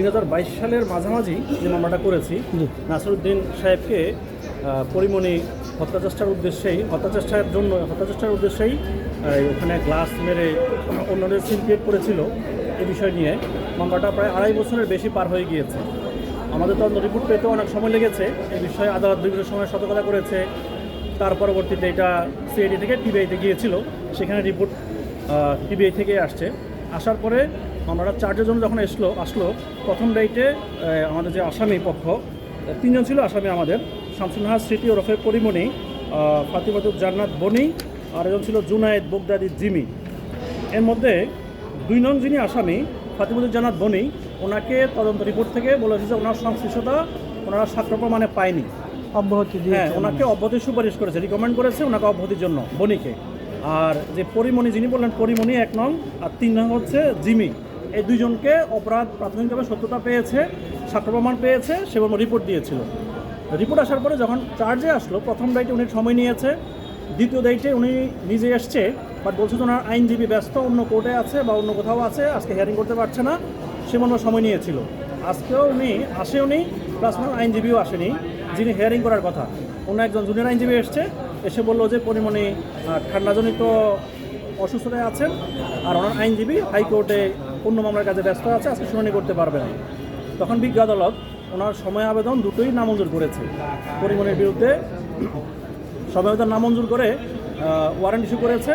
দুই হাজার বাইশ সালের মাঝামাঝি যে মামলাটা করেছি। নাসরুদ্দিন সাহেবকে পরিমণি হত্যাচেষ্টার উদ্দেশ্যেই হত্যাচেষ্টার জন্য হত্যাচেষ্টার উদ্দেশ্যেই ওখানে গ্লাস মেরে অন্যদের সিন ক্রিয়েট করেছিল এ বিষয় নিয়ে। মামলাটা প্রায় আড়াই বছরের বেশি পার হয়ে গিয়েছে। আমাদের তদন্ত রিপোর্ট পেতে অনেক সময় লেগেছে। এই বিষয়ে আদালত বিভিন্ন সময় সতর্কতা করেছে। তার পরবর্তীতে এটা সিআইডি থেকে টিবিআইতে গিয়েছিল। সেখানে রিপোর্ট টিবিআই থেকে আসছে। আসার পরে আমরা চার্জের জন্য যখন আসলো আসলো প্রথম ডাইটে আমাদের যে আসামি পক্ষ তিনজন ছিল আসামি আমাদের। শামসুন্নাহার স্মৃতি ওরফে পরিমণি ফাতিমাতুর জান্নাত বনি আর একজন ছিল জুনায়েদ বগদাদি জিমি। এর মধ্যে দুই নং যিনি আসামি ফাতিমুদ্দিন জান্নাত বনি ওনাকে তদন্ত রিপোর্ট থেকে বলেছে যে ওনার সংশ্লিষ্টতা ওনারা সাক্ষ্য প্রমাণে পায়নি। অব্যাহতি হ্যাঁ ওনাকে অব্যাহতির সুপারিশ করেছে রিকমেন্ড করেছে ওনাকে অব্যাহতির জন্য বনিকে। আর যে পরিমণি যিনি বললেন পরিমণি এক নং আর তিন নং হচ্ছে জিমি। এই দুইজনকে অপরাধ প্রাথমিকভাবে সত্যতা পেয়েছে, সাক্ষ্য প্রমাণ পেয়েছে সে রিপোর্ট দিয়েছিল। রিপোর্ট আসার পরে যখন চার্জে আসলো, প্রথম দায়িত্বে উনি সময় নিয়েছে, দ্বিতীয় দায়িত্বে উনি নিজে এসছে বাট বলছে যে ওনার আইনজীবী ব্যস্ত, অন্য কোর্টে আছে বা অন্য কোথাও আছে, আজকে হিয়ারিং করতে পারছে না সে সময় নিয়েছিল। আজকেও উনি আসেও নি প্লাস ওনার আইনজীবীও আসেনি, যিনি হিয়ারিং করার কথা। অন্য একজন জুনিয়র আইনজীবী এসছে, এসে বলল যে পরিমণি ঠান্ডাজনিত অসুস্থতায় আছেন, আর ওনার আইনজীবী হাইকোর্টে অন্য মামলার কাজে ব্যস্ত আছে, আজকে শুনানি করতে পারবে না। তখন বিজ্ঞ আদালত ওনার সময় আবেদন দুটোই নামঞ্জুর করেছে। পরিমণির বিরুদ্ধে সময় আবেদন নামঞ্জুর করে ওয়ারেন্ট ইস্যু করেছে,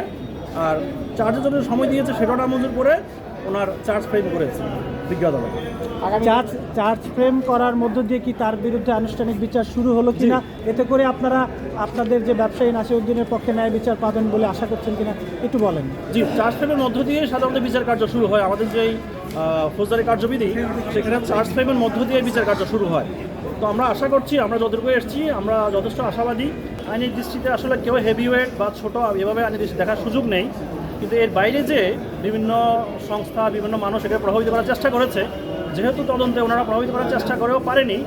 আর চার্জের জন্য সময় দিয়েছে সেটাও নামঞ্জুর করে ওনার চার্জ ফ্রেম করেছে বিজ্ঞ আদালত চার্জ চার্জ ফ্রেম করার মধ্য দিয়ে কি তার বিরুদ্ধে আনুষ্ঠানিক বিচার শুরু হলো কিনা? এতে করে আপনারা আপনাদের যে ব্যবসায়ী নাসিরউদ্দিনের পক্ষে ন্যায় বিচার পাবেন বলে আশা করছেন কিনা একটু বলেন। জি চার্জ ফ্রেমের মধ্য দিয়ে সাধারণত বিচার কার্য শুরু হয়। আমাদের যেই ফৌজদারি কার্যবিধি সেখানে চার্জ ফ্রেমের মধ্য দিয়ে বিচার কার্য শুরু হয়। তো আমরা আশা করছি আমরা যতটুকু এসেছি আমরা যথেষ্ট আশাবাদী। আইনের দৃষ্টিতে আসলে কেউ হেভি ওয়েট বা ছোট এভাবে আইনের দৃষ্টি দেখার সুযোগ নেই। কিন্তু এর বাইরে যে বিভিন্ন সংস্থা বিভিন্ন মানুষ এটাকে প্রভাবিত করার চেষ্টা করেছে যেহেতু তদন্তে ওনারা প্রভাবিত করার চেষ্টা করেও পারেনি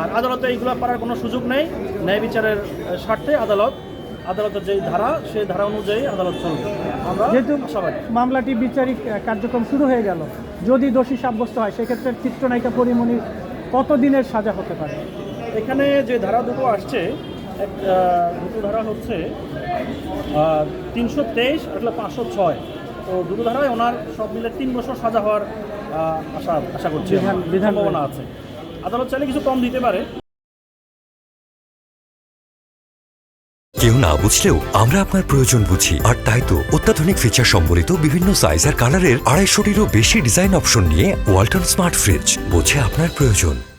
আর আদালতে এইগুলো পারার কোনো সুযোগ নেই ন্যায় বিচারের স্বার্থে আদালত আদালতের যে ধারা সেই ধারা অনুযায়ী আদালত চলবে। আমরা যেহেতু মামলাটি বিচারিক কার্যক্রম শুরু হয়ে গেল যদি দোষী সাব্যস্ত হয় সেক্ষেত্রে চিত্রনায়িকা পরিমণি কত দিনের সাজা হতে পারে? এখানে যে ধারা দুটো আসছে এক, দুটো ধারা হচ্ছে তিনশো তেইশ আর পাঁচশো ছয়। তো দুটো ধারায় ওনার সব মিলে তিন বছর সাজা হওয়ার আশা আশা করছি সম্ভাবনা আছে। আদালত চাইলে কিছু কম দিতে পারে। কেউ না বুঝলেও আমরা আপনার প্রয়োজন বুঝি। আর তাই তো অত্যাধুনিক ফিচার সম্বলিত বিভিন্ন সাইজ আর কালারের আড়াইশোটিরও বেশি ডিজাইন অপশন নিয়ে ওয়ালটন স্মার্ট ফ্রিজ বোঝে আপনার প্রয়োজন।